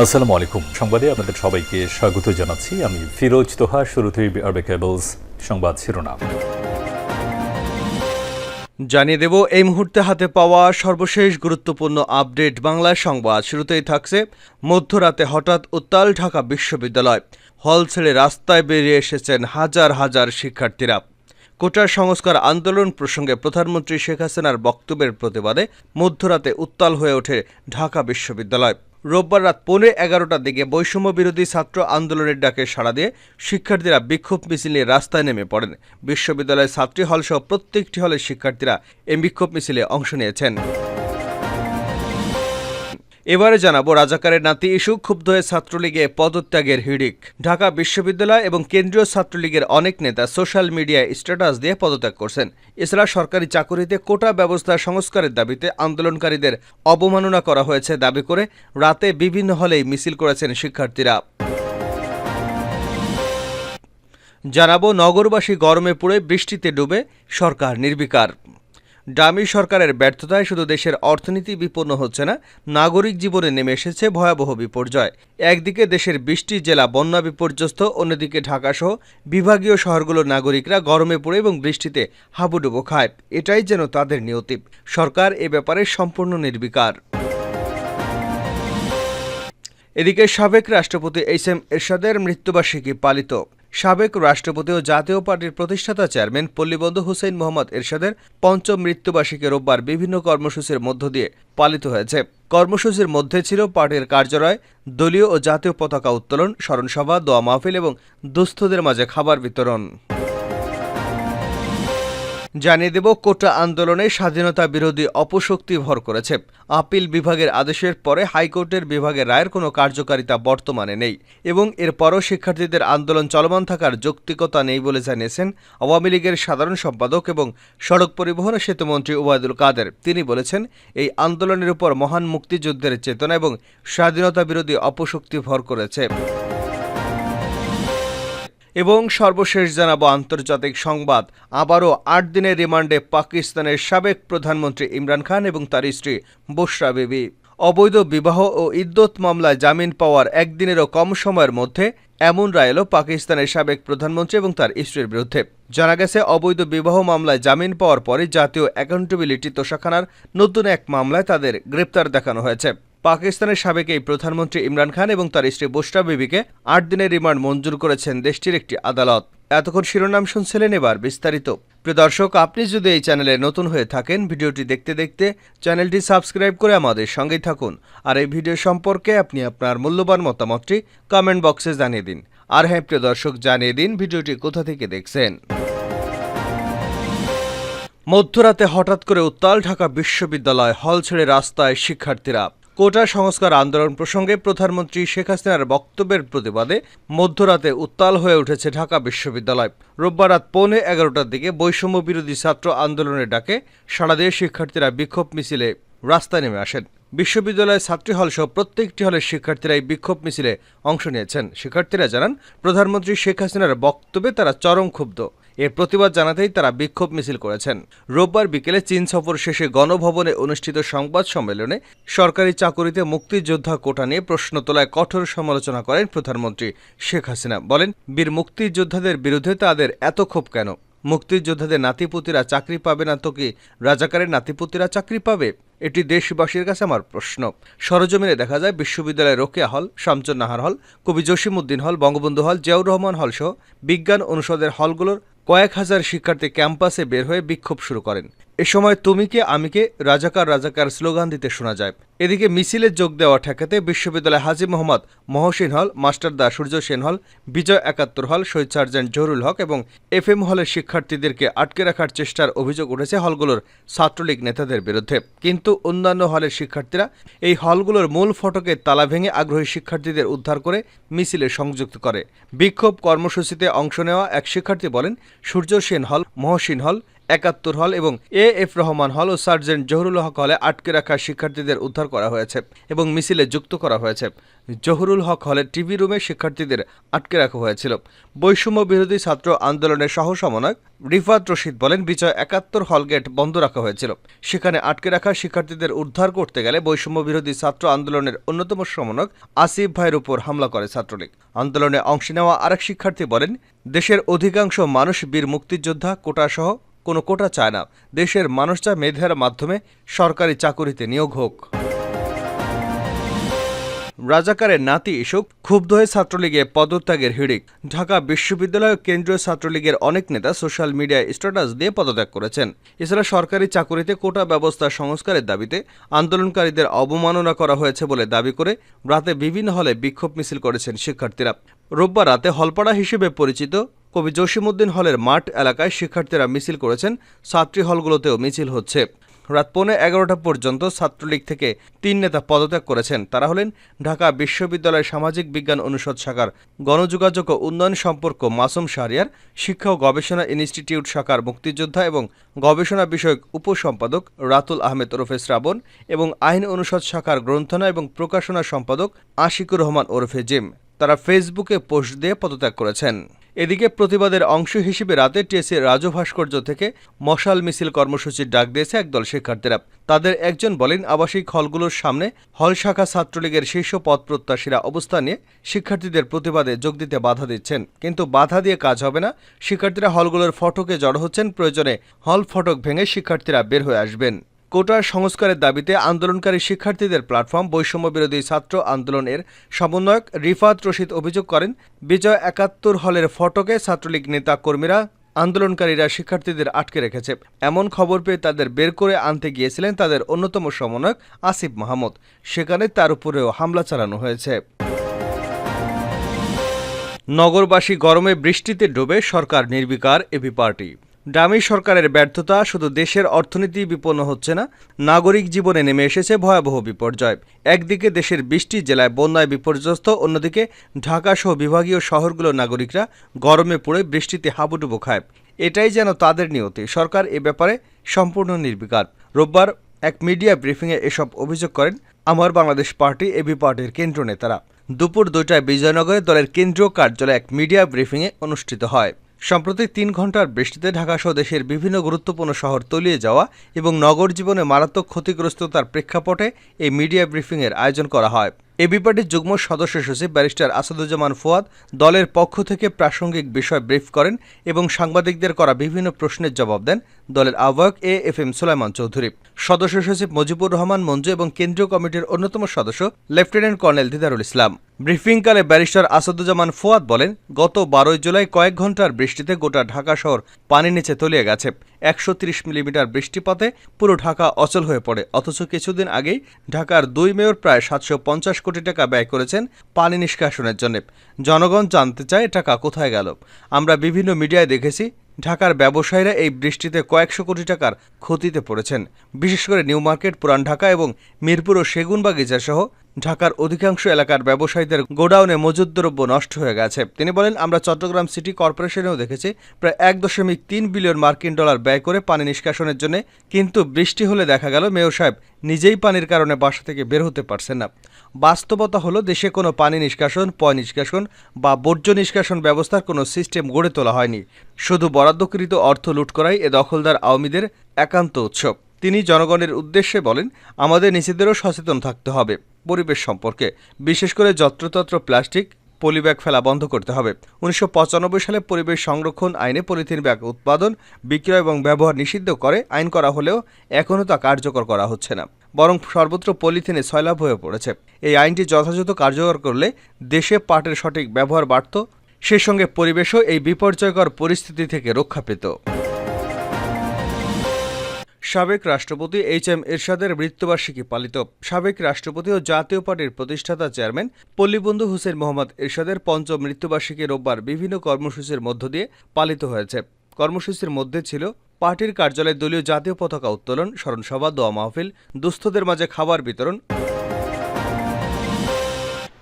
আসসালামু আলাইকুম। সংবাদে আপনাদের সবাইকে স্বাগত জানাচ্ছি। আমি ফিরোজ তোহা, শুরুতেই আরবে কেবলস সংবাদ শিরোনাম। জানিয়ে দেব, এই মুহূর্তে হাতে পাওয়া সর্বশেষ গুরুত্বপূর্ণ আপডেট বাংলা সংবাদ। শুরুতেই থাকছে মধ্যরাতে হঠাৎ উত্তাল ঢাকা বিশ্ববিদ্যালয়। হল ছেড়ে রাস্তায় বেরিয়ে এসেছেন হাজার হাজার শিক্ষার্থীরা। কোটার সংস্কার আন্দোলন প্রসঙ্গে প্রধানমন্ত্রী শেখ হাসিনার বক্তব্যের প্রতিবাদে মধ্যরাতে উত্তাল হয়ে ওঠে ঢাকা বিশ্ববিদ্যালয়। রোববার রাত পৌনে এগারোটার দিকে বৈষম্য বিরোধী ছাত্র আন্দোলনের ডাকে সাড়া দিয়ে শিক্ষার্থীরা বিক্ষোভ মিছিল নিয়ে রাস্তায় নেমে পড়েন। বিশ্ববিদ্যালয়ের ছাত্রী হলসহ প্রত্যেকটি হলের শিক্ষার্থীরা এই বিক্ষোভ মিছিলে অংশ নিয়েছেন। এবারে জানাব রাজাকারের নাতি ইস্যু ক্ষুব্ধ হয়ে ছাত্রলীগে পদত্যাগের হিড়িক। ঢাকা বিশ্ববিদ্যালয় এবং কেন্দ্রীয় ছাত্রলীগের অনেক নেতা সোশ্যাল মিডিয়ায় স্ট্যাটাস দিয়ে পদত্যাগ করছেন। এছাড়া সরকারি চাকুরিতে কোটা ব্যবস্থা সংস্কারের দাবিতে আন্দোলনকারীদের অবমাননা করা হয়েছে দাবি করে রাতে বিভিন্ন হলেই মিছিল করেছেন শিক্ষার্থীরা। জানাব নগরবাসী গরমে পুড়ে বৃষ্টিতে ডুবে সরকার নির্বিকার। ডামি সরকারের ব্যর্থতায় শুধু দেশের অর্থনীতি বিপন্ন হচ্ছে না, নাগরিক জীবনে নেমে এসেছে ভয়াবহ বিপর্যয়। একদিকে দেশের বৃষ্টি জেলা বন্যা বিপর্যস্ত, অন্যদিকে ঢাকাসহ বিভাগীয় শহরগুলোর নাগরিকরা গরমে পড়ে এবং বৃষ্টিতে হাবুডুবু খায়। এটাই যেন তাদের নিয়তি। সরকার এ ব্যাপারে সম্পূর্ণ নির্বিকার। এদিকে সাবেক রাষ্ট্রপতি এইচ এম এরশাদের মৃত্যুবার্ষিকী পালিত। সাবেক রাষ্ট্রপতি ও জাতীয় পার্টির প্রতিষ্ঠাতা চেয়ারম্যান পল্লীবন্ধু হুসেন মোহাম্মদ এরশাদের পঞ্চম মৃত্যুবার্ষিকী রোববার বিভিন্ন কর্মসূচির মধ্য দিয়ে পালিত হয়েছে। কর্মসূচির মধ্যে ছিল পার্টির কার্যালয়, দলীয় ও জাতীয় পতাকা উত্তোলন, স্মরণসভা, দোয়া মাহফিল এবং দুস্থদের মাঝে খাবার বিতরণ। জানিয়ে দেব, কোটা আন্দোলনে স্বাধীনতা বিরোধী অপশক্তি ভর করেছে। আপিল বিভাগের আদেশের পরে হাইকোর্টের বিভাগের রায়ের কোনো কার্যকারিতা বর্তমানে নেই এবং এরপরও শিক্ষার্থীদের আন্দোলন চলমান থাকার যৌক্তিকতা নেই বলে জানিয়েছেন আওয়ামী লীগের সাধারণ সম্পাদক এবং সড়ক পরিবহন সেতুমন্ত্রী ওবায়দুল কাদের। তিনি বলেছেন, এই আন্দোলনের উপর মহান মুক্তিযুদ্ধের চেতনা এবং স্বাধীনতা বিরোধী অপশক্তি ভর করেছে। এবং সর্বশেষ জানাব আন্তর্জাতিক সংবাদ। আবারও আট দিনের রিমান্ডে পাকিস্তানের সাবেক প্রধানমন্ত্রী ইমরান খান এবং তার স্ত্রী বুশরা বিবি। অবৈধ বিবাহ ও ইদ্যত মামলায় জামিন পাওয়ার একদিনেরও কম সময়ের মধ্যে এমন রায় এলো পাকিস্তানের সাবেক প্রধানমন্ত্রী এবং তার স্ত্রীর বিরুদ্ধে। জানা গেছে, অবৈধ বিবাহ মামলায় জামিন পাওয়ার পরে জাতীয় অ্যাকাউন্টেবিলিটি তোষাখানার নতুন এক মামলায় তাদের গ্রেপ্তার দেখানো হয়েছে। পাকিস্তানের সাবেক এই প্রধানমন্ত্রী ইমরান খান এবং তার স্ত্রী বুশরা বিবিকে আট দিনের রিমান্ড মঞ্জুর করেছেন দেশটির একটি আদালত। এতক্ষণ শিরোনাম শুনছিলেন এবার বিস্তারিত। প্রিয় দর্শক, আপনি যদি এই চ্যানেলে নতুন হয়ে থাকেন, ভিডিওটি দেখতে দেখতে চ্যানেলটি সাবস্ক্রাইব করে আমাদের সঙ্গেই থাকুন। আর এই ভিডিও সম্পর্কে আপনি আপনার মূল্যবান মতামতটি কমেন্ট বক্সে জানিয়ে দিন। আর হ্যাঁ প্রিয় দর্শক, জানিয়ে দিন ভিডিওটি কোথা থেকে দেখছেন। মধ্যরাতে হঠাৎ করে উত্তাল ঢাকা বিশ্ববিদ্যালয় হল ছেড়ে রাস্তায় শিক্ষার্থীরা কোটা সংস্কার আন্দোলন প্রসঙ্গে প্রধানমন্ত্রী শেখ হাসিনার বক্তব্যের প্রতিবাদে মধ্যরাতে উত্তাল হয়ে উঠেছে ঢাকা বিশ্ববিদ্যালয়। রোববার রাত পৌনে এগারোটার দিকে বৈষম্য বিরোধী ছাত্র আন্দোলনের ডাকে সারা দিয়ে শিক্ষার্থীরা বিক্ষোভ মিছিলে রাস্তায় নেমে আসেন। বিশ্ববিদ্যালয়ের ছাত্রী হল সহ প্রত্যেকটি হলের শিক্ষার্থীরা এই বিক্ষোভ মিছিলে অংশ নিয়েছেন। শিক্ষার্থীরা জানান, প্রধানমন্ত্রী শেখ হাসিনার বক্তব্যে তারা চরম ক্ষুব্ধ। এর প্রতিবাদ জানাতেই তারা বিক্ষোভ মিছিল করেছেন। রোববার বিকেলে চীন সফর শেষে গণভবনে অনুষ্ঠিত সংবাদ সম্মেলনে সরকারি চাকুরিতে মুক্তিযোদ্ধা কোটা নিয়ে প্রশ্ন তোলায় কঠোর সমালোচনা করেন প্রধানমন্ত্রী শেখ হাসিনা। বলেন, বীর মুক্তিযোদ্ধাদের বিরুদ্ধে তাদের এত ক্ষোভ কেন? মুক্তিযোদ্ধাদের নাতিপুতিরা চাকরি পাবে না তো কি রাজাকারের নাতিপুতিরা চাকরি পাবে? এটি দেশবাসীর কাছে আমার প্রশ্ন। সরজমিনে দেখা যায় বিশ্ববিদ্যালয়ের রোকেয়া হল শামচুন নাহার হল, কবি জসিমউদ্দিন হল, বঙ্গবন্ধু হল, জিয়াউর রহমান হল সহ বিজ্ঞান অনুষদের হলগুলোর কয়েক হাজার শিক্ষার্থী ক্যাম্পাসে বের হয়ে বিক্ষোভ শুরু করেন। এ সময় তুমিকে আমিকে রাজাকার রাজাকার স্লোগান দিতে শোনা যায়। এদিকে মিছিলে যোগ দেওয়া ঠেকাতে বিশ্ববিদ্যালয় হাজি মোহাম্মদ মহসিন হল মাস্টারদা সূর্য সেন হল, বিজয় একাত্তর হল, শহীদ সার্জেন্ট জহুরুল হক এবং এফ এম হলের শিক্ষার্থীদেরকে আটকে রাখার চেষ্টার অভিযোগ উঠেছে হলগুলোর ছাত্রলীগ নেতাদের বিরুদ্ধে। কিন্তু অন্যান্য হলের শিক্ষার্থীরা এই হলগুলোর মূল ফটকে তালা ভেঙে আগ্রহী শিক্ষার্থীদের উদ্ধার করে মিছিলে সংযুক্ত করে। বিক্ষোভ কর্মসূচিতে অংশ নেওয়া এক শিক্ষার্থী বলেন, সূর্য সেন হল, মহসিন হল একাত্তর হল এবং এ এফ রহমান হল ও সার্জেন্ট জহুরুল হক হলে আটকে রাখা শিক্ষার্থীদের উদ্ধার করা হয়েছে এবং মিছিলে যুক্ত করা হয়েছে। জহুরুল হক হলে টিভি রুমে শিক্ষার্থীদের আটকে রাখা হয়েছিল। বৈষম্য বিরোধী ছাত্র আন্দোলনের সহ সহসমন্বয়ক রিফাত রশিদ বলেন, বিজয় একাত্তর হল গেট বন্ধ রাখা হয়েছিল। সেখানে আটকে রাখা শিক্ষার্থীদের উদ্ধার করতে গেলে বৈষম্য বিরোধী ছাত্র আন্দোলনের অন্যতম সমন্বয়ক আসিফ ভাইয়ের উপর হামলা করে ছাত্রলীগ। আন্দোলনে অংশ নেওয়া আরেক শিক্ষার্থী বলেন, দেশের অধিকাংশ মানুষ বীর মুক্তিযোদ্ধা, কোটাসহ কোনো কোটা চায় না। দেশের মানুষ চায় মেধার মাধ্যমে সরকারি চাকুরিতে নিয়োগ হোক। রাজাকারের নাতি ইস্যুক ক্ষুব্ধ হয়ে ছাত্রলীগে পদত্যাগের হিড়িক। ঢাকা বিশ্ববিদ্যালয় কেন্দ্রীয় ছাত্রলীগের অনেক নেতা সোশ্যাল মিডিয়ায় স্ট্যাটাস দিয়ে পদত্যাগ করেছেন। এছাড়া সরকারি চাকুরিতে কোটা ব্যবস্থা সংস্কারের দাবিতে আন্দোলনকারীদের অবমাননা করা হয়েছে বলে দাবি করে রাতে বিভিন্ন হলে বিক্ষোভ মিছিল করেছেন শিক্ষার্থীরা। রোববার রাতে হলপাড়া হিসেবে পরিচিত কবি জসিমউদ্দিন হলের মাঠ এলাকায় শিক্ষার্থীরা মিছিল করেছেন। ছাত্রী হলগুলোতেও মিছিল হচ্ছে। রাত পৌনে এগারোটা পর্যন্ত ছাত্রলীগ থেকে তিন নেতা পদত্যাগ করেছেন। তারা হলেন ঢাকা বিশ্ববিদ্যালয়ের সামাজিক বিজ্ঞান অনুষদ শাখার গণযোগাযোগ ও উন্নয়ন সম্পর্ক মাসুম শাহরিয়ার, শিক্ষা ও গবেষণা ইনস্টিটিউট শাখার মুক্তিযোদ্ধা এবং গবেষণা বিষয়ক উপসম্পাদক রাতুল আহমেদ ওরফে শ্রাবণ এবং আইন অনুষদ শাখার গ্রন্থনা এবং প্রকাশনা সম্পাদক আশিকুর রহমান ওরফে জিম। তারা ফেসবুকে পোস্ট দিয়ে পদত্যাগ করেছেন। এদিকে প্রতিবাদের অংশ হিসেবে রাতে টিএসসি রাজু ভাস্কর্য থেকে মশাল মিছিল কর্মসূচির ডাক দিয়েছে একদল শিক্ষার্থীরা। তাদের একজন বলেন, আবাসিক হলগুলোর সামনে হল শাখা ছাত্রলীগের শীর্ষ পদ প্রত্যাশীরা অবস্থান নিয়ে শিক্ষার্থীদের প্রতিবাদে যোগ দিতে বাধা দিচ্ছেন। কিন্তু বাধা দিয়ে কাজ হবে না। শিক্ষার্থীরা হলগুলোর ফটকে জড়ো হচ্ছেন। প্রয়োজনে হল ফটক ভেঙে শিক্ষার্থীরা বের হয়ে আসবেন। কোটার সংস্কারের দাবিতে আন্দোলনকারী শিক্ষার্থীদের প্ল্যাটফর্ম বৈষম্য বিরোধী ছাত্র আন্দোলনের সমন্বয়ক রিফাত রশিদ অভিযোগ করেন, বিজয় একাত্তর হলের ফটকে ছাত্রলীগ নেতা কর্মীরা আন্দোলনকারীরা শিক্ষার্থীদের আটকে রেখেছে। এমন খবর পেয়ে তাদের বের করে আনতে গিয়েছিলেন তাদের অন্যতম সমন্বয়ক আসিফ মাহমুদ। সেখানে তার উপরেও হামলা চালানো হয়েছে। নগরবাসী গরমে বৃষ্টিতে ডুবে সরকার নির্বিকার এবি পার্টি। ডামি সরকারের ব্যর্থতা শুধু দেশের অর্থনীতি বিপন্ন হচ্ছে না, নাগরিক জীবনে নেমে এসেছে ভয়াবহ বিপর্যয়। একদিকে দেশের বৃষ্টি জেলায় বন্যায় বিপর্যস্ত, অন্যদিকে ঢাকাসহ বিভাগীয় শহরগুলোর নাগরিকরা গরমে পড়ে বৃষ্টিতে হাবুডুবু খায়। এটাই যেন তাদের নিয়তি। সরকার এ ব্যাপারে সম্পূর্ণ নির্বিকার। রোববার এক মিডিয়া ব্রিফিংয়ে এসব অভিযোগ করেন আমার বাংলাদেশ পার্টি এবি পার্টির কেন্দ্র নেতারা দুপুর দুইটায় বিজয়নগরে দলের কেন্দ্রীয় কার্যালয়ে এক মিডিয়া ব্রিফিংয়ে অনুষ্ঠিত হয়। সম্প্রতি তিন ঘণ্টার বৃষ্টিতে ঢাকাসহ দেশের বিভিন্ন গুরুত্বপূর্ণ শহর তলিয়ে যাওয়া এবং নগর জীবনে মারাত্মক ক্ষতিগ্রস্ততার প্রেক্ষাপটে এই মিডিয়া ব্রিফিংয়ের আয়োজন করা হয়। এবি পার্টির যুগ্ম সদস্য সচিব ব্যারিস্টার আসাদুজ্জামান ফুয়াদ দলের পক্ষ থেকে প্রাসঙ্গিক বিষয় ব্রিফ করেন এবং সাংবাদিকদের করা বিভিন্ন প্রশ্নের জবাব দেন দলের আহ্বায়ক A F M Sulaiman Chowdhury. সদস্য সচিব মুজিবুর রহমান মঞ্জু এবং কেন্দ্রীয় কমিটির অন্যতম সদস্য লেফটেন্যান্ট কর্নেল দিদারুল ইসলাম। ব্রিফিংকালে ব্যারিস্টার আসাদুজ্জামান ফুয়াদ বলেন, গত বারোই জুলাই কয়েক ঘণ্টার বৃষ্টিতে গোটা ঢাকা শহর পানির নিচে তলিয়ে গেছে। একশো তিরিশ মিলিমিটার বৃষ্টিপাতে পুরো ঢাকা অচল হয়ে পড়ে। অথচ কিছুদিন আগেই ঢাকার দুই মেয়র প্রায় সাতশো পঞ্চাশ কোটি টাকা ব্যয় করেছেন পানি নিষ্কাশনের জন্য। জনগণ জানতে চায়, টাকা কোথায় গেল? আমরা বিভিন্ন মিডিয়ায় দেখেছি ঢাকার ব্যবসায়ীরা এই বৃষ্টিতে কয়েকশো কোটি টাকার ক্ষতিতে পড়েছেন। বিশেষ করে নিউ মার্কেট, পুরান ঢাকা এবং মিরপুর ও সেগুনবাগিচা সহ ঢাকার অধিকাংশ এলাকার ব্যবসায়ীদের গোডাউনে মজুদ দ্রব্য নষ্ট হয়ে গেছে। তিনি বলেন, আমরা চট্টগ্রাম সিটি কর্পোরেশনেও দেখেছি, প্রায় এক দশমিক তিন বিলিয়ন মার্কিন ডলার ব্যয় করে পানি নিষ্কাশনের জন্য, কিন্তু বৃষ্টি হলে দেখা গেল মেয়র সাহেব নিজেই পানির কারণে বাসা থেকে বের হতে পারছেন না। বাস্তবতা হলো দেশে কোনো পানি নিষ্কাশন, পয় নিষ্কাশন বা বর্জ্য নিষ্কাশন ব্যবস্থার কোনো সিস্টেম গড়ে তোলা হয়নি। শুধু বরাদ্দকৃত অর্থ লুট করাই এ দখলদার আওয়ামীদের একান্ত উৎসব। তিনি জনগণের উদ্দেশ্যে বলেন, আমাদের নিজেদেরও সচেতন থাকতে হবে পরিবেশ সম্পর্কে, বিশেষ করে যত্রতত্র প্লাস্টিক পলিব্যাগ ফেলা বন্ধ করতে হবে। উনিশশো পঁচানব্বই সালে পরিবেশ সংরক্ষণ আইনে পলিথিন ব্যাগ উৎপাদন, বিক্রয় এবং ব্যবহার নিষিদ্ধ করে আইন করা হলেও এখনও তা কার্যকর করা হচ্ছে না। বরং সর্বত্র পলিথিনে সয়লাভ হয়ে পড়েছে। এই আইনটি যথাযথ কার্যকর করলে দেশে পাটের সঠিক ব্যবহার বাড়ত, সেই সঙ্গে পরিবেশও এই বিপর্যয়কর পরিস্থিতি থেকে রক্ষা পেত। সাবেক রাষ্ট্রপতি এইচ এম এরশাদের মৃত্যুবার্ষিকী পালিত। সাবেক রাষ্ট্রপতি ও জাতীয় পার্টির প্রতিষ্ঠাতা চেয়ারম্যান পল্লীবন্ধু হুসেন মোহাম্মদ এরশাদের পঞ্চম মৃত্যুবার্ষিকী রোববার বিভিন্ন কর্মসূচির মধ্য দিয়ে পালিত হয়েছে। কর্মসূচির মধ্যে ছিল পার্টির কার্যালয়ে দলীয় জাতীয় পতাকা উত্তোলন, স্মরণসভা, দোয়া মাহফিল, দুস্থদের মাঝে খাবার বিতরণ।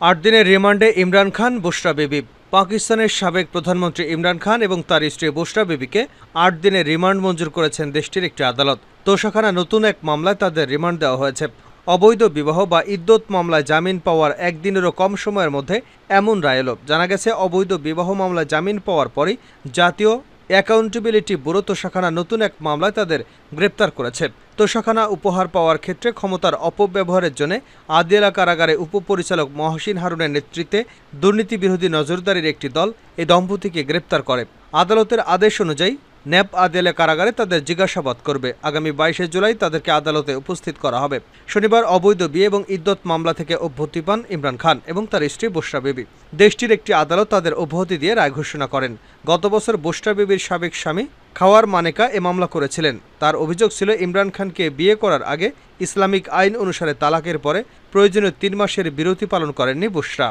আট দিনের রিমান্ডে ইমরান খান, বুশরা বেবি। পাকিস্তানের সাবেক প্রধানমন্ত্রী ইমরান খান এবং তার স্ত্রী বুশরা বিবিকে আট দিনের রিমান্ড মঞ্জুর করেছেন দেশটির একটি আদালত। তোষাখানা নতুন এক মামলায় তাদের রিমান্ড দেওয়া হয়েছে। অবৈধ বিবাহ বা ইদ্যত মামলায় জামিন পাওয়ার একদিনেরও কম সময়ের মধ্যে এমন রায় এলো। জানা গেছে, অবৈধ বিবাহ মামলায় জামিন পাওয়ার পরই জাতীয় অ্যাকাউন্টেবিলিটি ব্যুরো তোষাখানা নতুন এক মামলায় তাদের গ্রেপ্তার করেছে। তোষাখানা উপহার পাওয়ার ক্ষেত্রে ক্ষমতার অপব্যবহারের জন্য আদিয়ালা কারাগারে উপপরিচালক মহসিন হারুনের নেতৃত্বে দুর্নীতি বিরোধী নজরদারির একটি দল এই দম্পতিকে গ্রেপ্তার করে। আদালতের আদেশ অনুযায়ী ন্যাপ আদিয়ালা কারাগারে তাদের জিজ্ঞাসাবাদ করবে। আগামী বাইশে জুলাই তাদেরকে আদালতে উপস্থিত করা হবে। শনিবার অবৈধ বিয়ে এবং ইদ্যত মামলা থেকে অব্যাহতি পান ইমরান খান এবং তার স্ত্রী বুশরা বিবি। দেশটির একটি আদালত তাদের অব্যাহতি দিয়ে রায় ঘোষণা করেন। গত বছর বুশরা বিবির সাবেক স্বামী খাওয়ার মানেকা এ মামলা করেছিলেন। তার অভিযোগ ছিল, ইমরান খানকে বিয়ে করার আগে ইসলামিক আইন অনুসারে তালাকের পরে প্রয়োজনীয় তিন মাসের বিরতি পালন করেননি বুশরা।